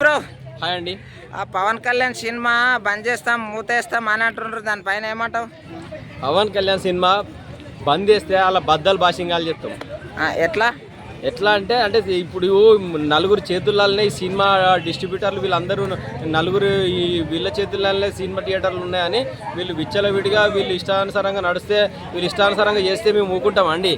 Bro. Hi అండి. ఆ Pawan Kalyan cinema బంద్ చేస్తాం మూతేస్తాం అని అంటుండ్రు. దానిపైన ఏమంటావు? పవన్ కళ్యాణ్ సినిమా బంద్ చేస్తే అలా బద్దలు భాషింగాలు చెప్తాం. ఆ, ఎట్లా? ఎట్లా అంటే అంటే ఇప్పుడు నలుగురు చేతులనే ఈ సినిమా డిస్ట్రిబ్యూటర్లు వీళ్ళందరూ నలుగురు ఈ వీళ్ళ చేతులనే సినిమా థియేటర్లు ఉన్నాయని వీళ్ళు విచ్చలవిడిగా వీళ్ళు ఇష్టానుసారంగా నడిస్తే వీళ్ళు ఇష్టానుసారంగా చేస్తే మేము ఊకుంటాం అండి.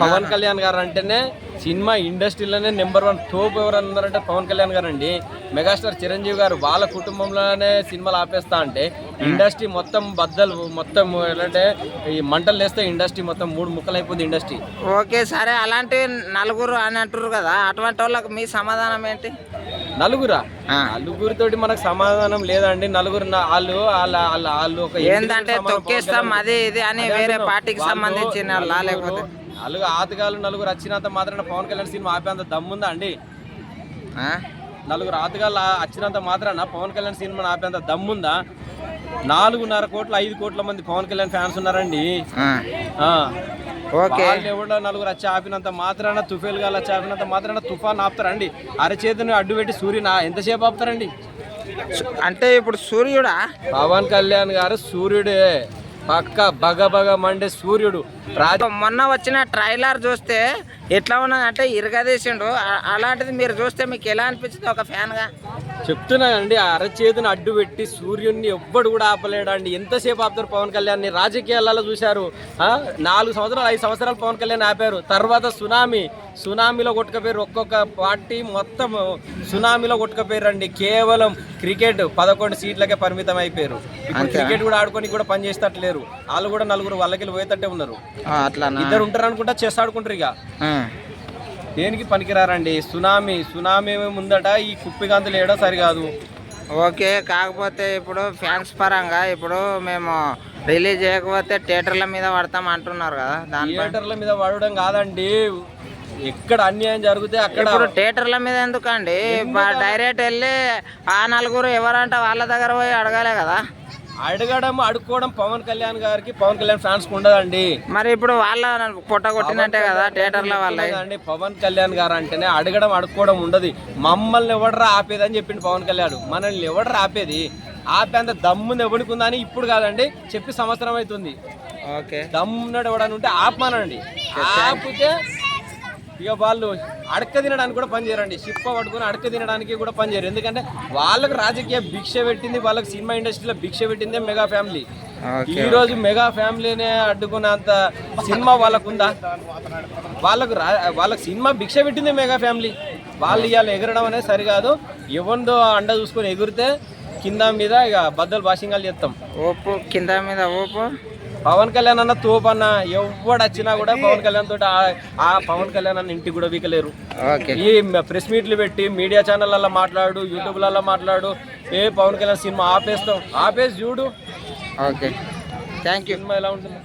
పవన్ కళ్యాణ్ గారు అంటేనే సినిమా ఇండస్ట్రీలోనే నెంబర్ వన్ టోప్ ఎవరు అన్నారంటే పవన్ కళ్యాణ్ గారు అండి మెగాస్టార్ చిరంజీవి గారు వాళ్ళ కుటుంబంలోనే సినిమాలు ఆపేస్తా అంటే ఇండస్ట్రీ మొత్తం బద్దలు మొత్తం ఏంటంటే ఈ మంటలు వేస్తే ఇండస్ట్రీ మొత్తం మూడు ముక్కలు అయిపోతుంది ఇండస్ట్రీ. ఓకే సరే అలాంటి నలుగురు అని అంటారు కదా అటువంటి వాళ్ళకి మీ సమాధానం ఏంటి? నలుగురా. నలుగురితోటి మనకు సమాధానం లేదండి. నలుగురు వాళ్ళు వాళ్ళ వాళ్ళ ఒక సమానం తొక్కేస్తాం అది ఇది అని వేరే. పార్టీకి సంబంధించిన లేకపోతే? నలుగురు ఆతగాళ్ళు నలుగురు వచ్చినంత మాత్రాన పవన్ కళ్యాణ్ సినిమా ఆపేంత దమ్ముందా అండి? నలుగురు ఆతగాళ్ళు వచ్చినంత మాత్రాన పవన్ కళ్యాణ్ సినిమా ఆపేంత దమ్ముందా? నాలుగున్నర కోట్ల ఐదు కోట్ల మంది పవన్ కళ్యాణ్ ఫ్యాన్స్ ఉన్నారండి. ఎవడో నలుగురు వచ్చి ఆపినంత మాత్రాన తుఫేల్ గాలు వచ్చి ఆపినంత మాత్రాన తుఫాన్ ఆపుతారండి. అరచేతిని అడ్డు పెట్టి సూర్యుని ఎంతసేపు ఆపుతారండి? అంటే ఇప్పుడు సూర్యుడా? పవన్ కళ్యాణ్ గారు సూర్యుడే. పక్క బగ బగ మండే సూర్యుడు. రాజ మొన్న వచ్చిన ట్రైలర్ చూస్తే ఎట్లా ఉన్నదంటే ఇరగదీసిండు. అలాంటిది మీరు చూస్తే మీకు ఎలా అనిపించింది ఒక ఫ్యాన్గా? చెప్తున్నానండి అరచేతిని అడ్డు పెట్టి సూర్యుడిని ఎవ్వడు కూడా ఆపలేడండి. ఎంతసేపు ఆపుతారు పవన్ కళ్యాణ్ని రాజకీయాలలో చూశారు? నాలుగు సంవత్సరాలు ఐదు సంవత్సరాలు పవన్ కళ్యాణ్ ఆపారు. తర్వాత సునామీ. సునామీలో కొట్టుకపోయారు ఒక్కొక్క పార్టీ మొత్తం సునామీలో కొట్టుకపోయారండి. కేవలం క్రికెట్ పదకొండు సీట్లకే పరిమితం అయిపోయారు. క్రికెట్ కూడా ఆడుకొని కూడా పని చేసేటట్లేరు. వాళ్ళు కూడా నలుగురు వాళ్ళకి పోయేటట్టే ఉన్నారు. ఇద్దరు ఉంటారు అనుకుంటా చెస్ ఆడుకుంటారు ఇక. దేనికి పనికిరారండి? సునామీ సునామీ ముందట ఈ కుప్పిగంతులు వేయడం సరికాదు ఓకే కాకపోతే ఇప్పుడు ఫ్యాన్స్ పరంగా ఇప్పుడు మేము రిలీజ్ చేయకపోతే థియేటర్ల మీద పడతాం అంటున్నారు కదా దానిపై థియేటర్ల మీద పడడం కాదండి. ఎక్కడ అన్యాయం జరిగితే అక్కడ ఇప్పుడు థియేటర్ల మీద ఎందుకండి? డైరెక్ట్ వెళ్ళి ఆ నలుగురు ఎవరంటే వాళ్ళ దగ్గర పోయి అడగాలి కదా. అడగడం అడుక్కోవడం పవన్ కళ్యాణ్ గారికి పవన్ కళ్యాణ్ ఫ్యాన్స్ ఉండదండి. మరి ఇప్పుడు వాళ్ళ పొట్ట కొట్టినట్టే కదా థియేటర్ల వాళ్ళ అండి పవన్ కళ్యాణ్ గారు అంటేనే అడగడం అడుక్కోవడం ఉండదు. మమ్మల్ని ఎవడరా ఆపేది అని చెప్పిండు పవన్ కళ్యాణ్. మనల్ని ఎవడరా ఆపేది? ఆపేంత దమ్ముంది ఎవరికి ఉందని ఇప్పుడు కాదండి చెప్పి సంవత్సరం అవుతుంది. ఓకే. దమ్మున్నాడు ఎవడని ఉంటే ఆపమానండి. ఆపితే ఇక వాళ్ళు అడక తినడానికి కూడా పనిచేయరండి షిప్ప పట్టుకుని అడక తినడానికి కూడా పనిచేయరు ఎందుకంటే వాళ్ళకు రాజకీయ భిక్ష పెట్టింది వాళ్ళకి సినిమా ఇండస్ట్రీలో భిక్ష పెట్టిందే మెగా ఫ్యామిలీ. ఈ రోజు మెగా ఫ్యామిలీనే అడ్డుకున్నంత సినిమా వాళ్ళకు ఉందా వాళ్ళకు రా వాళ్ళకి సినిమా భిక్ష పెట్టిందే మెగా ఫ్యామిలీ. వాళ్ళు ఇవాళ ఎగరడం అనేది సరికాదు. ఎవరిదో అండ చూసుకొని ఎగిరితే కింద మీద ఇక బద్దలు భాషింగాలు చేస్తాం. ఓపు కింద మీద ఓపు. పవన్ కళ్యాణ్ అన్న తోపన్న ఎవడు వచ్చినా కూడా పవన్ కళ్యాణ్ తోటి ఆ- పవన్ కళ్యాణ్ అన్న ఇంటికి కూడా వీకలేరు. ఓకే. ఈ ప్రెస్ మీట్లు పెట్టి మీడియా ఛానళ్ళల్లో మాట్లాడు యూట్యూబ్లలో మాట్లాడు ఏ పవన్ కళ్యాణ్ సినిమా ఆపేస్తాం ఆపేసి చూడు. ఓకే. Thank you. సినిమా ఎలా ఉంటుంది.